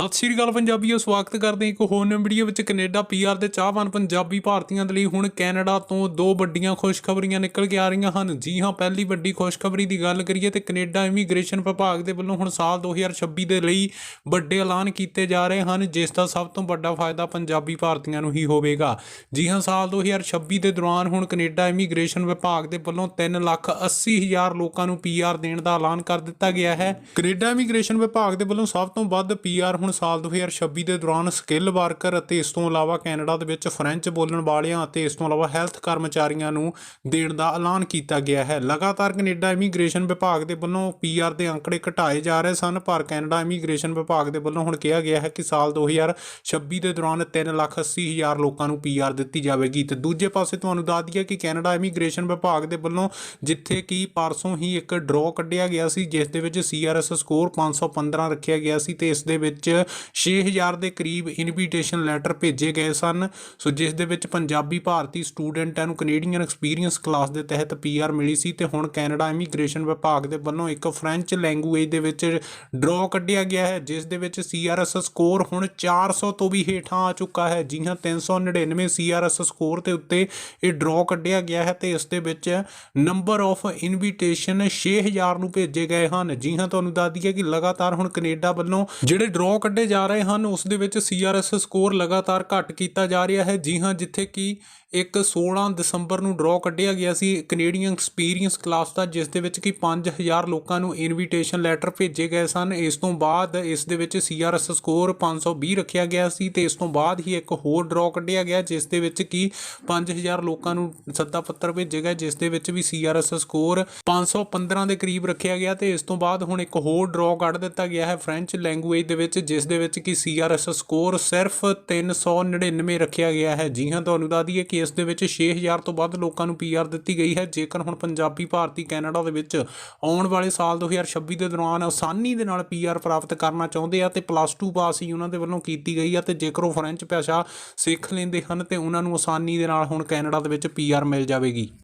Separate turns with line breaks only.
ਸਤਿ ਸ਼੍ਰੀ ਅਕਾਲ ਪੰਜਾਬੀਓ, ਸਵਾਗਤ ਕਰਦੇ ਹਾਂ ਇੱਕ ਹੋਰ ਨਵੀਂ ਵੀਡੀਓ ਵਿੱਚ। ਕੈਨੇਡਾ ਪੀਆਰ ਦੇ ਚਾਹਵਾਨ ਪੰਜਾਬੀ ਭਾਰਤੀਆਂ ਦੇ ਲਈ ਹੁਣ ਕੈਨੇਡਾ ਤੋਂ ਦੋ ਵੱਡੀਆਂ ਖੁਸ਼ਖਬਰੀਆਂ ਨਿਕਲ ਕੇ ਆ ਰਹੀਆਂ ਹਨ। ਜੀ ਹਾਂ, ਪਹਿਲੀ ਵੱਡੀ ਖੁਸ਼ਖਬਰੀ ਦੀ ਗੱਲ ਕਰੀਏ ਤੇ ਕੈਨੇਡਾ ਇਮੀਗ੍ਰੇਸ਼ਨ ਵਿਭਾਗ ਦੇ ਵੱਲੋਂ ਹੁਣ ਸਾਲ 2026 ਦੇ ਲਈ ਵੱਡੇ ਐਲਾਨ ਕੀਤੇ ਜਾ ਰਹੇ ਹਨ, ਜਿਸ ਦਾ ਸਭ ਤੋਂ ਵੱਡਾ ਫਾਇਦਾ ਪੰਜਾਬੀ ਭਾਰਤੀਆਂ ਨੂੰ ਹੀ ਹੋਵੇਗਾ। ਜੀ ਹਾਂ, ਸਾਲ 2026 ਦੇ ਦੌਰਾਨ ਹੁਣ ਕੈਨੇਡਾ ਇਮੀਗ੍ਰੇਸ਼ਨ ਵਿਭਾਗ ਦੇ ਵੱਲੋਂ 3 ਲੱਖ 80 ਹਜ਼ਾਰ ਲੋਕਾਂ ਨੂੰ ਪੀਆਰ ਦੇਣ ਦਾ ਐਲਾਨ ਕਰ ਦਿੱਤਾ ਗਿਆ ਹੈ। ਕੈਨੇਡਾ ਇਮੀਗ੍ਰੇਸ਼ਨ ਵਿਭਾਗ ਦੇ ਵੱਲੋਂ ਸਭ ਤੋਂ ਵੱਧ ਪੀਆਰ ਹੁਣ ਸਾਲ 2026 ਦੇ ਦੌਰਾਨ ਸਕਿੱਲ ਵਰਕਰ ਅਤੇ ਇਸ ਤੋਂ ਇਲਾਵਾ ਕੈਨੇਡਾ ਦੇ ਵਿੱਚ ਫ੍ਰੈਂਚ ਬੋਲਣ ਵਾਲਿਆਂ ਅਤੇ ਇਸ ਤੋਂ ਇਲਾਵਾ ਹੈਲਥ ਕਰਮਚਾਰੀਆਂ ਨੂੰ ਦੇਣ ਦਾ ਐਲਾਨ ਕੀਤਾ ਗਿਆ ਹੈ। ਲਗਾਤਾਰ ਕੈਨੇਡਾ ਇਮੀਗ੍ਰੇਸ਼ਨ ਵਿਭਾਗ ਦੇ ਵੱਲੋਂ ਪੀਆਰ ਦੇ ਅੰਕੜੇ ਘਟਾਏ ਜਾ ਰਹੇ ਸਨ, ਪਰ ਕੈਨੇਡਾ ਇਮੀਗ੍ਰੇਸ਼ਨ ਵਿਭਾਗ ਦੇ ਵੱਲੋਂ ਹੁਣ ਕਿਹਾ ਗਿਆ ਹੈ ਕਿ ਸਾਲ 2026 ਦੇ ਦੌਰਾਨ 3 ਲੱਖ 80 ਹਜ਼ਾਰ ਲੋਕਾਂ ਨੂੰ ਪੀਆਰ ਦਿੱਤੀ ਜਾਵੇਗੀ। ਤੇ ਦੂਜੇ ਪਾਸੇ ਤੁਹਾਨੂੰ ਦੱਸ ਦਈਏ ਕਿ ਕੈਨੇਡਾ ਇਮੀਗ੍ਰੇਸ਼ਨ ਵਿਭਾਗ ਦੇ ਵੱਲੋਂ ਜਿੱਥੇ ਕਿ ਪਰਸੋਂ ਹੀ ਇੱਕ ਡਰਾਅ ਕੱਢਿਆ ਗਿਆ ਸੀ, ਜਿਸ ਦੇ ਵਿੱਚ ਸੀਆਰਐਸ ਸਕੋਰ 515 ਰੱਖਿਆ ਗਿਆ ਸੀ ਤੇ ਇਸ ਦੇ ਵਿੱਚ 6000 ਦੇ ਕਰੀਬ ਇਨਵੀਟੇਸ਼ਨ ਲੈਟਰ ਭੇਜੇ ਗਏ ਸਨ। ਸੋ ਜਿਸ ਦੇ ਵਿੱਚ ਪੰਜਾਬੀ ਭਾਰਤੀ ਸਟੂਡੈਂਟਾਂ ਨੂੰ ਕੈਨੇਡੀਅਨ ਐਕਸਪੀਰੀਅੰਸ ਕਲਾਸ ਦੇ ਤਹਿਤ ਪੀਆਰ ਮਿਲੀ ਸੀ ਤੇ ਹੁਣ ਕੈਨੇਡਾ ਇਮੀਗ੍ਰੇਸ਼ਨ ਵਿਭਾਗ ਦੇ ਵੱਲੋਂ ਇੱਕ ਫ੍ਰੈਂਚ ਲੈਂਗੁਏਜ ਦੇ ਵਿੱਚ ਡਰਾਅ ਕੱਢਿਆ ਗਿਆ ਹੈ, ਜਿਸ ਦੇ ਵਿੱਚ ਸੀਆਰਐਸ ਸਕੋਰ ਹੁਣ 400 ਤੋਂ ਵੀ ਹੇਠਾਂ ਆ ਚੁੱਕਾ ਹੈ। ਜੀ ਹਾਂ 399 ਸੀਆਰਐਸ ਸਕੋਰ ਤੇ ਉੱਤੇ ਇਹ ਡਰਾਅ ਕੱਢਿਆ ਗਿਆ ਹੈ ਤੇ ਇਸ ਦੇ ਵਿੱਚ ਨੰਬਰ ਆਫ ਇਨਵੀਟੇਸ਼ਨ 6000 ਨੂੰ ਭੇਜੇ ਗਏ ਹਨ। ਜੀ ਹਾਂ ਤੁਹਾਨੂੰ ਦੱਸ ਦਈਏ ਕਿ ਲਗਾਤਾਰ ਹੁਣ ਕੈਨੇਡਾ ਵੱਲੋਂ ਜਿਹੜੇ ਡਰਾਅ ਕੱਢੇ ਜਾ ਰਹੇ ਹਨ। ਉਸ ਦੇ ਵਿੱਚ ਸੀਆਰਐਸ ਸਕੋਰ ਲਗਾਤਾਰ ਘਟ ਕੀਤਾ ਜਾ ਰਿਹਾ ਹੈ। ਜੀ ਹਾਂ, ਜਿੱਥੇ ਕਿ ਇੱਕ 16 ਦਸੰਬਰ ਨੂੰ ਡਰਾਅ ਕੱਢਿਆ ਗਿਆ ਸੀ। ਕੈਨੇਡੀਅਨ ਐਕਸਪੀਰੀਅੰਸ ਕਲਾਸ ਦਾ, ਜਿਸ ਦੇ ਵਿੱਚ ਕਿ 5000 ਲੋਕਾਂ ਨੂੰ ਇਨਵੀਟੇਸ਼ਨ ਲੈਟਰ ਭੇਜੇ ਗਏ ਸਨ। ਇਸ ਤੋਂ ਬਾਅਦ ਇਸ ਦੇ ਵਿੱਚ ਸੀਆਰਐਸ ਸਕੋਰ 520 ਰੱਖਿਆ ਗਿਆ ਸੀ ਤੇ ਇਸ ਤੋਂ ਬਾਅਦ ਹੀ ਇੱਕ ਹੋਰ ਡਰਾਅ ਕੱਢਿਆ ਗਿਆ, ਜਿਸ ਦੇ ਵਿੱਚ ਕਿ 5000 ਲੋਕਾਂ ਨੂੰ ਸੱਦਾ ਪੱਤਰ ਭੇਜੇ ਗਏ, ਜਿਸ ਦੇ ਵਿੱਚ ਵੀ ਸੀਆਰਐਸ ਸਕੋਰ 515 ਦੇ ਕਰੀਬ ਰੱਖਿਆ ਗਿਆ ਤੇ ਇਸ ਤੋਂ ਬਾਅਦ ਹੁਣ ਇੱਕ ਹੋਰ ਡਰਾਅ ਕੱਢ ਦਿੱਤਾ ਗਿਆ ਹੈ। ਫ੍ਰੈਂਚ ਲੈਂਗੁਏਜ ਦੇ ਵਿੱਚ ਜਿਸ ਦੇ ਵਿੱਚ ਕਿ ਸੀਆਰਐਸ ਸਕੋਰ ਸਿਰਫ 399 ਰੱਖਿਆ ਗਿਆ ਹੈ। ਜੀ ਹਾਂ, ਤੁਹਾਨੂੰ ਦੱਸ ਦਈਏ ਕਿ ਇਸ ਦੇ ਵਿੱਚ 6000 ਤੋਂ ਵੱਧ ਲੋਕਾਂ ਨੂੰ ਪੀਆਰ ਦਿੱਤੀ ਗਈ ਹੈ। ਜੇਕਰ ਹੁਣ ਪੰਜਾਬੀ ਭਾਰਤੀ ਕੈਨੇਡਾ ਦੇ ਵਿੱਚ ਆਉਣ ਵਾਲੇ ਸਾਲ 2026 ਦੇ ਦੌਰਾਨ ਆਸਾਨੀ ਦੇ ਨਾਲ ਪੀਆਰ ਪ੍ਰਾਪਤ ਕਰਨਾ ਚਾਹੁੰਦੇ ਆ ਤੇ ਪਲੱਸ 2 ਪਾਸ ਹੀ ਉਹਨਾਂ ਦੇ ਵੱਲੋਂ ਕੀਤੀ ਗਈ ਆ ਤੇ ਜੇਕਰ ਉਹ ਫ੍ਰੈਂਚ ਭਾਸ਼ਾ ਸਿੱਖ ਲੈਂਦੇ ਹਨ ਤੇ ਉਹਨਾਂ ਨੂੰ ਆਸਾਨੀ ਦੇ ਨਾਲ ਹੁਣ ਕੈਨੇਡਾ ਦੇ ਵਿੱਚ ਪੀਆਰ ਮਿਲ ਜਾਵੇਗੀ।